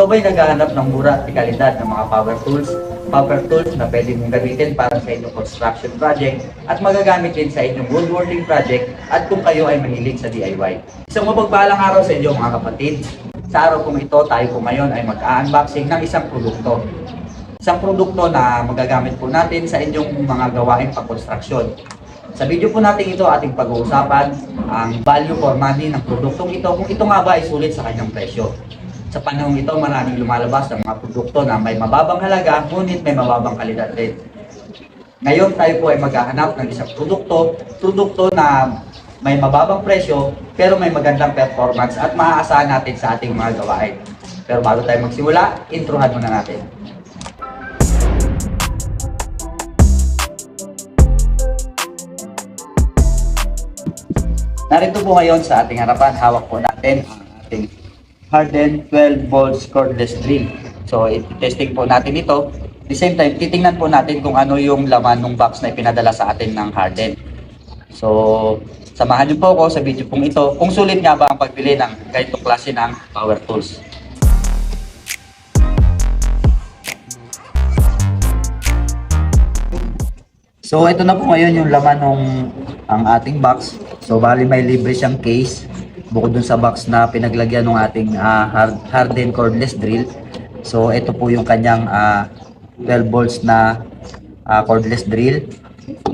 Ikaw ba'y naghahanap ng mura at kalidad ng mga power tools? Power tools na pwede mong gamitin para sa inyong construction project at magagamit din sa inyong woodworking project at kung kayo ay mahilig sa DIY. Isang mapagpalang araw sa inyo mga kapatid. Sa araw kong ito, tayo po ngayon ay mag-unboxing ng isang produkto. Isang produkto na magagamit po natin sa inyong mga gawain pang-construction. Sa video po natin ito, ating pag-uusapan ang value for money ng produktong ito kung ito nga ba ay sulit sa kanyang presyo. Sa panahong ito, maraming lumalabas ng mga produkto na may mababang halaga, ngunit may mababang kalidad rin. Ngayon, tayo po ay maghahanap ng isang produkto, produkto na may mababang presyo, pero may magandang performance at maaasahan natin sa ating mga gawain. Pero bago tayo magsimula, introhan muna natin. Narito po ngayon sa ating harapan, hawak po natin ang ating Harden 12 volts cordless drill. So, i-testing po natin ito. At the same time, titingnan po natin kung ano yung laman ng box na ipinadala sa atin ng Harden. So, samahan niyo po ako sa video pong ito kung sulit nga ba ang pagbili ng ganitong klase ng power tools. So ito na po ngayon yung laman ng ang ating box. So bali may libre siyang case bukod dun sa box na pinaglagyan ng ating ah, hard, hardened cordless drill. So ito po yung kanyang ah, 12 volts na ah, cordless drill.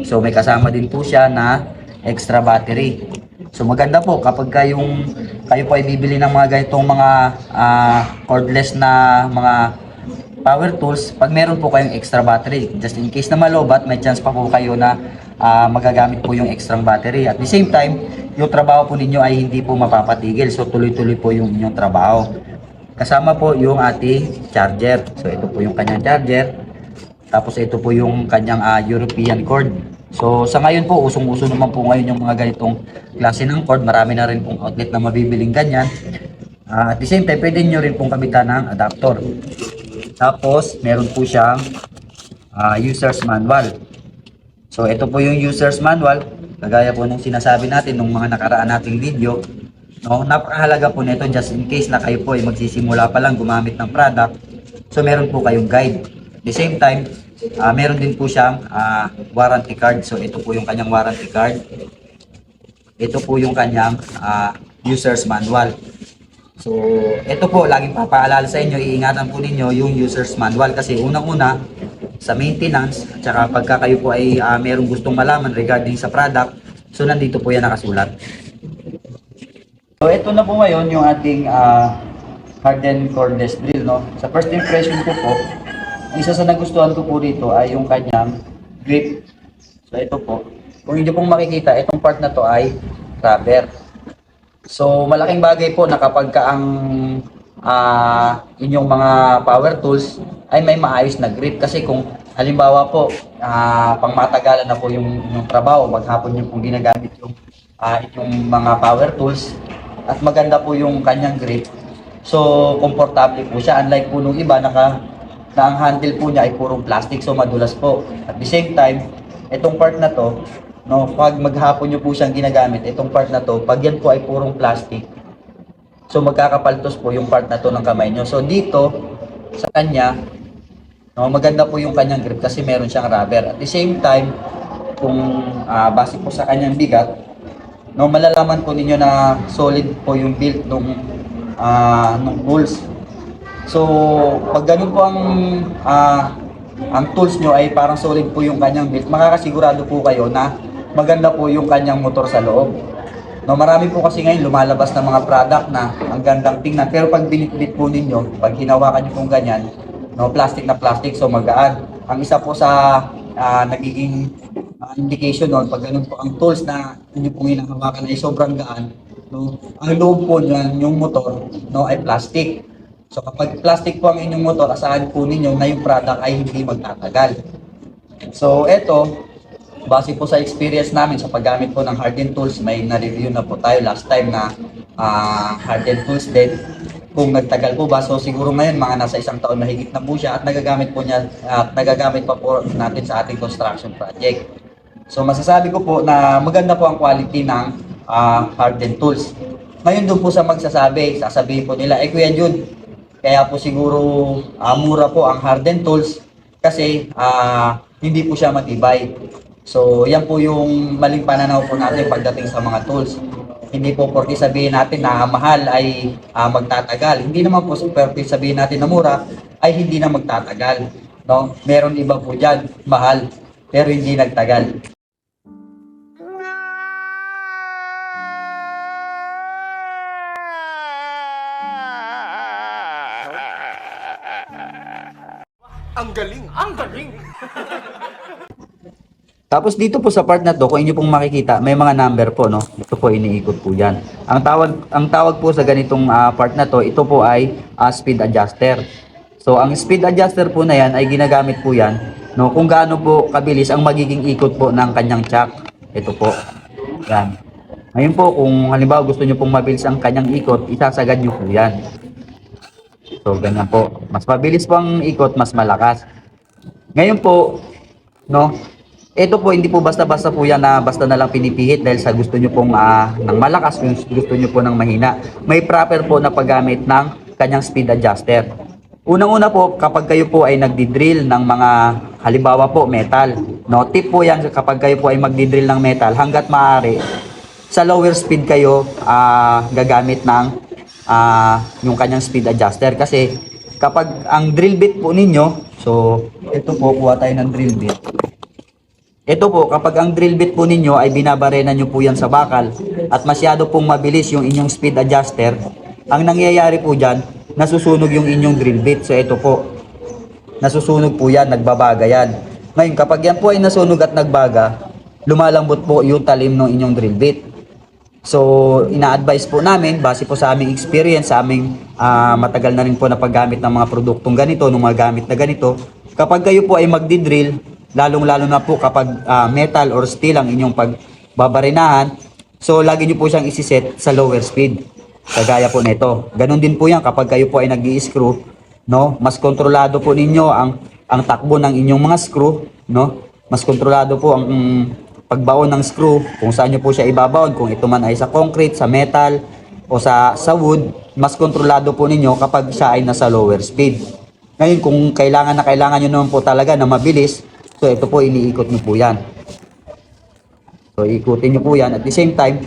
So may kasama din po siya na extra battery. So maganda po kapag kayong kayo po ay bibili ng mga ganitong mga ah, cordless na mga power tools, pag meron po kayong extra battery, just in case na malobat, may chance pa po kayo na ah, magagamit po yung extra battery. At the same time, yung trabaho po ninyo ay hindi po mapapatigil. So tuloy-tuloy po yung inyong trabaho. Kasama po yung ating charger. So ito po yung kanyang charger. Tapos ito po yung kanyang ah, European cord. So sa ngayon po, usong-uso naman po ngayon yung mga ganitong klase ng cord. Marami na rin pong outlet na mabibiling ganyan. Ah, at the same time, pwede nyo rin pong kabitan ng adapter. Tapos, meron po siyang ah, user's manual. So, ito po yung user's manual. Kagaya po nung sinasabi natin nung mga nakaraan nating video. No, napakahalaga po nito just in case na kayo po ay magsisimula pa lang gumamit ng product. So, meron po kayong guide. At the same time, ah, meron din po siyang ah, warranty card. So, ito po yung kanyang warranty card. Ito po yung kanyang ah, user's manual. So, ito po, laging papaalala sa inyo, iingatan po ninyo yung user's manual kasi unang-una, sa maintenance, at saka pagka kayo po ay ah, merong gustong malaman regarding sa product, so nandito po yan nakasulat. So, ito na po ngayon yung ating ah, hardened cordless drill, no? Sa first impression ko po, isa sa nagustuhan ko po dito ay yung kanyang grip. So, ito po. Kung hindi pong makikita, itong part na to ay rubber. So, malaking bagay po na kapag ka ang ah, inyong mga power tools ay may maayos na grip. Kasi kung halimbawa po, ah, pang matagalan na po yung, yung trabaho, maghapon yung pong ginagamit yung ah, inyong mga power tools at maganda po yung kanyang grip. So, komportable po siya. Unlike po nung iba, naka, na ang handle po niya ay purong plastic, so madulas po. At the same time, itong part na to, no, pag maghapon nyo po siyang ginagamit, itong part na to, pag yan po ay purong plastic, so magkakapaltos po yung part na to ng kamay nyo. So dito, sa kanya, no, maganda po yung kanyang grip kasi meron siyang rubber. At the same time, kung ah, base po sa kanyang bigat, no, malalaman po ninyo na solid po yung build nung ah, nung tools. So, pag ganun po ang ah, ang tools nyo ay parang solid po yung kanyang build, makakasigurado po kayo na maganda po yung kanyang motor sa loob. No, marami po kasi ngayon lumalabas ng mga product na ang gandang tingnan. Pero pag binitbit po ninyo, pag hinawakan nyo pong ganyan, no, plastic na plastic, so magaan. Ang isa po sa ah, nagiging ah, indication noon, pag ganun po ang tools na inyo pong hinahawakan ay sobrang gaan, no, ang loob po niyan, yung motor, no, ay plastic. So kapag plastic po ang inyong motor, asahan po ninyo na yung product ay hindi magtatagal. So eto, base po sa experience namin sa paggamit po ng hardened tools, may na-review na po tayo last time na ah, hardened tools din. kung nagtagal po ba. So siguro ngayon mga nasa isang taon na higit na po siya at nagagamit po niya at nagagamit pa po natin sa ating construction project. So masasabi ko po na maganda po ang quality ng ah, hardened tools. Ngayon doon po sa magsasabi, sasabihin po nila, eh Kuya Jude, kaya po siguro ah, mura po ang hardened tools kasi ah, hindi po siya matibay. So yan po yung maling pananaw po natin pagdating sa mga tools. Hindi po porke sabihin natin na mahal ay ah, magtatagal. Hindi naman po porke sabihin natin na mura ay hindi na magtatagal. No? Meron iba po dyan, mahal, pero hindi nagtagal. Ang galing! Ang galing! Tapos dito po sa part na to, kung inyo pong makikita, may mga number po, no? Ito po iniikot po 'yan. Ang tawag ang tawag po sa ganitong ah, part na to, ito po ay ah, speed adjuster. So ang speed adjuster po na 'yan ay ginagamit po 'yan, no? Kung gaano po kabilis ang magiging ikot po ng kanyang chuck. Ito po. Yan. Ngayon po, kung halimbawa gusto niyo pong mabilis ang kanyang ikot, isasagad niyo po 'yan. So ganyan po. Mas mabilis po ang ikot, mas malakas. Ngayon po, no? Ito po hindi po basta-basta po yan na basta na lang pinipihit dahil sa gusto nyo pong ah, ng malakas, gusto nyo po ng mahina. May proper po na paggamit ng kanyang speed adjuster. Unang-una po, kapag kayo po ay nagdi-drill ng mga halimbawa po metal, no? Tip po yan kapag kayo po ay magdi-drill ng metal hanggat maaari sa lower speed kayo ah, gagamit ng ah, yung kanyang speed adjuster kasi kapag ang drill bit po ninyo, so ito po kuha tayo ng drill bit. Ito po, kapag ang drill bit po ninyo ay binabarena nyo po yan sa bakal at masyado pong mabilis yung inyong speed adjuster, ang nangyayari po dyan, nasusunog yung inyong drill bit. So ito po, nasusunog po yan, nagbabaga yan. Ngayon, kapag yan po ay nasunog at nagbaga, lumalambot po yung talim ng inyong drill bit. So, ina-advise po namin, base po sa aming experience, sa aming ah, matagal na rin po na paggamit ng mga produktong ganito, ng mga gamit na ganito, kapag kayo po ay magdi-drill, lalong-lalo na po kapag ah, metal or steel ang inyong pagbabarinahan, so lagi nyo po siyang isiset sa lower speed. Kagaya po nito. Ganon din po yan kapag kayo po ay nag screw no? Mas kontrolado po ninyo ang ang takbo ng inyong mga screw, no? Mas kontrolado po ang mm, pagbaon ng screw, kung saan nyo po siya ibabaon, kung ito man ay sa concrete, sa metal, o sa sa wood, mas kontrolado po ninyo kapag siya ay nasa lower speed. Ngayon, kung kailangan na kailangan nyo naman po talaga na mabilis, so ito po iniikot nyo po yan. So, ikutin nyo po yan. At the same time,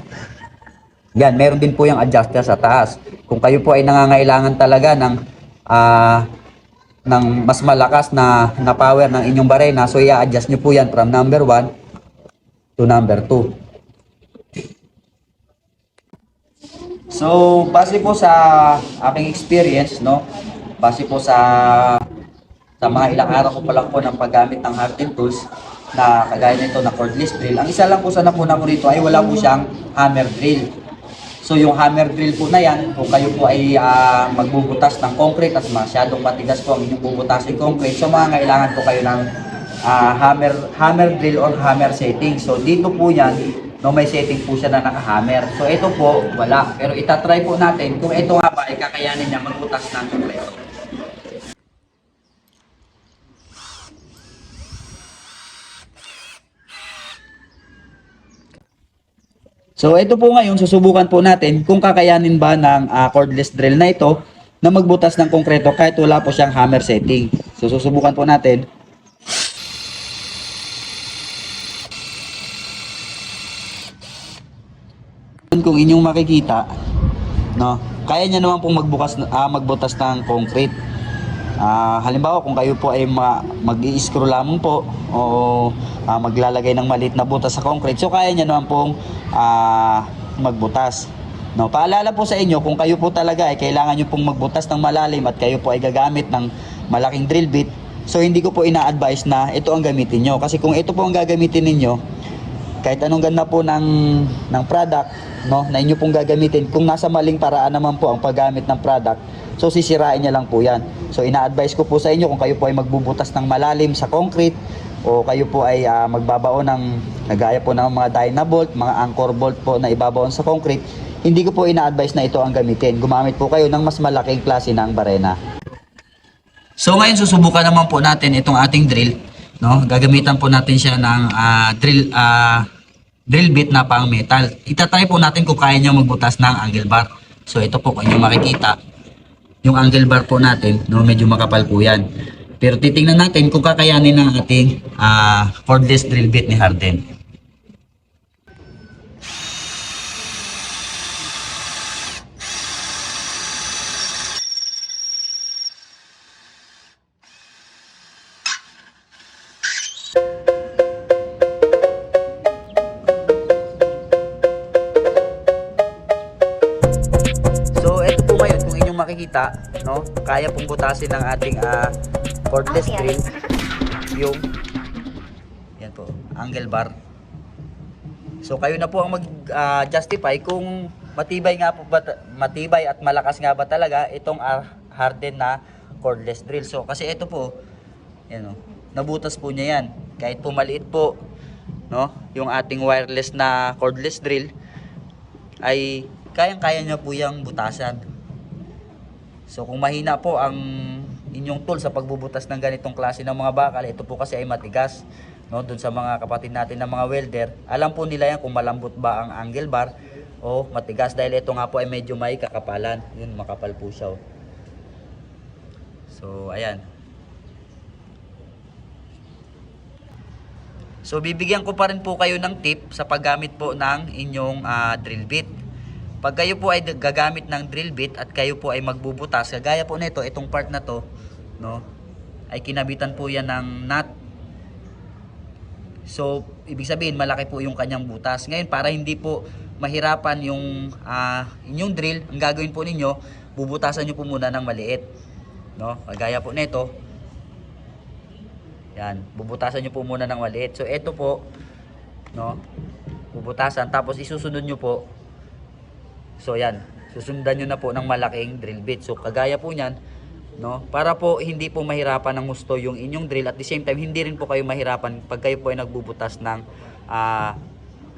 yan, meron din po yung adjuster sa taas. Kung kayo po ay nangangailangan talaga ng ah ng mas malakas na, na power ng inyong barena, so i-adjust nyo po yan from number 1 to number 2. So, base po sa aking experience, no? Base po sa sa mga ilang araw ko pa lang po ng paggamit ng hardened tools na kagaya nito na cordless drill. Ang isa lang po sa nakuna ko rito ay wala po siyang hammer drill. So yung hammer drill po na yan, kung kayo po ay ah, magbubutas ng concrete at masyadong matigas po ang inyong bubutasin concrete, so mga kailangan po kayo ng ah, hammer hammer drill or hammer setting. So dito po yan, no, may setting po siya na naka-hammer. So ito po, wala. Pero itatry po natin kung ito nga ba ay kakayanin niya magbutas ng concrete. So ito po ngayon, susubukan po natin kung kakayanin ba ng ah, cordless drill na ito na magbutas ng konkreto kahit wala po siyang hammer setting. So susubukan po natin. Kung inyong makikita, no, kaya niya naman pong magbukas ah, magbutas ng concrete. Ah, halimbawa kung kayo po ay ma- mag-i-screw lamang po o ah, maglalagay ng maliit na butas sa concrete, so kaya niya naman pong ah, magbutas. No, paalala po sa inyo kung kayo po talaga ay kailangan niyo pong magbutas ng malalim at kayo po ay gagamit ng malaking drill bit, so hindi ko po ina-advise na ito ang gamitin niyo kasi kung ito po ang gagamitin ninyo, kahit anong ganda po ng ng product no na inyo pong gagamitin kung nasa maling paraan naman po ang paggamit ng product so sisirain niya lang po yan so ina-advise ko po sa inyo kung kayo po ay magbubutas ng malalim sa concrete o kayo po ay ah, magbabaon ng nagaya po ng mga dynabolt mga anchor bolt po na ibabaon sa concrete hindi ko po ina-advise na ito ang gamitin. Gumamit po kayo ng mas malaking klase ng barena. So ngayon susubukan naman po natin itong ating drill, no? Gagamitan po natin siya ng ah, drill ah, drill bit na pang metal. Itatry po natin kung kaya niya magbutas ng angle bar. So ito po kung inyo makikita, yung angle bar po natin, no, medyo makapal po 'yan. Pero titingnan natin kung kakayanin ng ating ah, cordless drill bit ni Harden. Makikita, no, kaya pong butasin ng ating ah, cordless Okay. drill yung yan po, angle bar. So, kayo na po ang mag-justify kung matibay nga po ba, matibay at malakas nga ba talaga itong ah, hardened na cordless drill. So, kasi ito po, yan o, nabutas po niya yan. Kahit po maliit po, no, yung ating wireless na cordless drill, ay kayang-kaya niya po yung butasan. So kung mahina po ang inyong tool sa pagbubutas ng ganitong klase ng mga bakal, ito po kasi ay matigas. No, doon sa mga kapatid natin na mga welder, alam po nila yan kung malambot ba ang angle bar o matigas dahil ito nga po ay medyo may kakapalan. Yun, makapal po siya. oh. So, ayan. So bibigyan ko pa rin po kayo ng tip sa paggamit po ng inyong ah, drill bit. Pag kayo po ay gagamit ng drill bit at kayo po ay magbubutas, kagaya po nito, itong part na to, no, ay kinabitan po yan ng nut. So, ibig sabihin, malaki po yung kanyang butas. Ngayon, para hindi po mahirapan yung ah, inyong drill, ang gagawin po ninyo, bubutasan nyo po muna ng maliit. No? Kagaya po nito, yan, bubutasan nyo po muna ng maliit. So, ito po, no, bubutasan, tapos isusunod nyo po. So, yan, susundan nyo na po ng malaking drill bit. So, kagaya po niyan, no, para po hindi po mahirapan ng gusto yung inyong drill. At the same time, hindi rin po kayo mahirapan pag kayo po ay nagbubutas ng ah,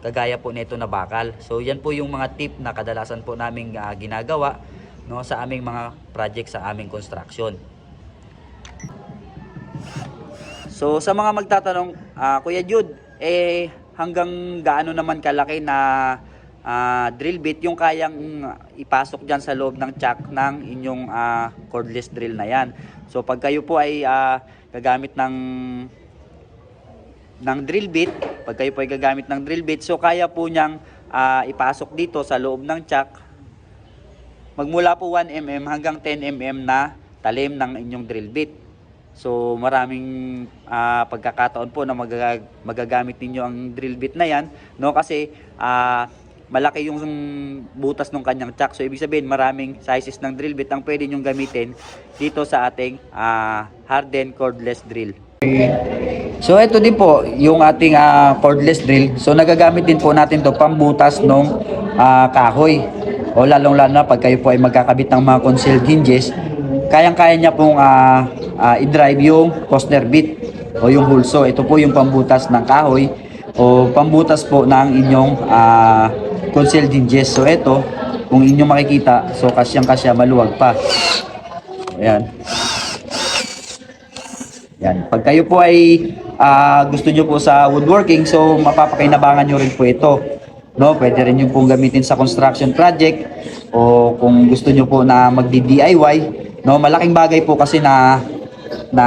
kagaya po nito na bakal. So, yan po yung mga tip na kadalasan po naming ah, ginagawa no, sa aming mga project sa aming construction. So sa mga magtatanong, ah, Kuya Jude, eh hanggang gaano naman kalaki na ah, drill bit yung kayang mm, ipasok dyan sa loob ng chuck ng inyong ah, cordless drill na yan. So pag kayo po ay ah, gagamit ng ng drill bit, pag kayo po ay gagamit ng drill bit, so kaya po niyang ah, ipasok dito sa loob ng chuck magmula po 1 mm hanggang 10 mm na talim ng inyong drill bit. So maraming ah, pagkakataon po na magagag- magagamit ninyo ang drill bit na yan, no? Kasi ah, malaki yung butas ng kanyang chuck. So ibig sabihin maraming sizes ng drill bit ang pwede nyong gamitin dito sa ating ah, hardened cordless drill. So ito din po yung ating ah, cordless drill. So nagagamit din po natin to pambutas ng kahoy. O lalong lalo na pag kayo po ay magkakabit ng mga concealed hinges, kayang-kaya niya pong ah, ah, i-drive yung Costner bit o yung hulso. Ito po yung pambutas ng kahoy o pambutas po ng inyong ah, concealed hinges. So ito, kung inyong makikita, so kasyang-kasya maluwag pa. Ayan. Yan. Pag kayo po ay ah, gusto nyo po sa woodworking, so mapapakinabangan nyo rin po ito. No, pwede rin yung pong gamitin sa construction project o kung gusto nyo po na magdi-DIY, no, malaking bagay po kasi na na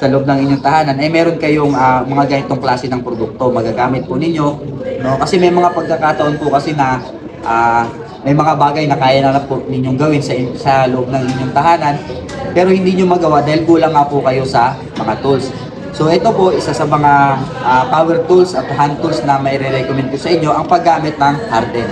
sa loob ng inyong tahanan eh meron kayong ah, mga ganitong klase ng produkto magagamit po ninyo no kasi may mga pagkakataon po kasi na ah, may mga bagay na kaya na, na po ninyong gawin sa sa loob ng inyong tahanan pero hindi nyo magawa dahil kulang nga po kayo sa mga tools So ito po isa sa mga ah, power tools at hand tools na may recommend ko sa inyo ang paggamit ng Harden.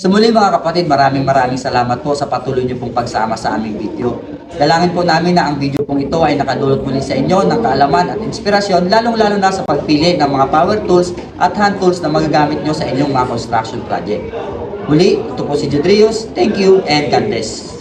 Sa muli mga kapatid, maraming maraming salamat po sa patuloy niyo pong pagsama sa aming video. Dalangin po namin na ang video pong ito ay nakadulot muli sa inyo ng kaalaman at inspirasyon lalong-lalo na sa pagpili ng mga power tools at hand tools na magagamit nyo sa inyong mga construction project. Muli, ito po si Judrius. Thank you and God bless.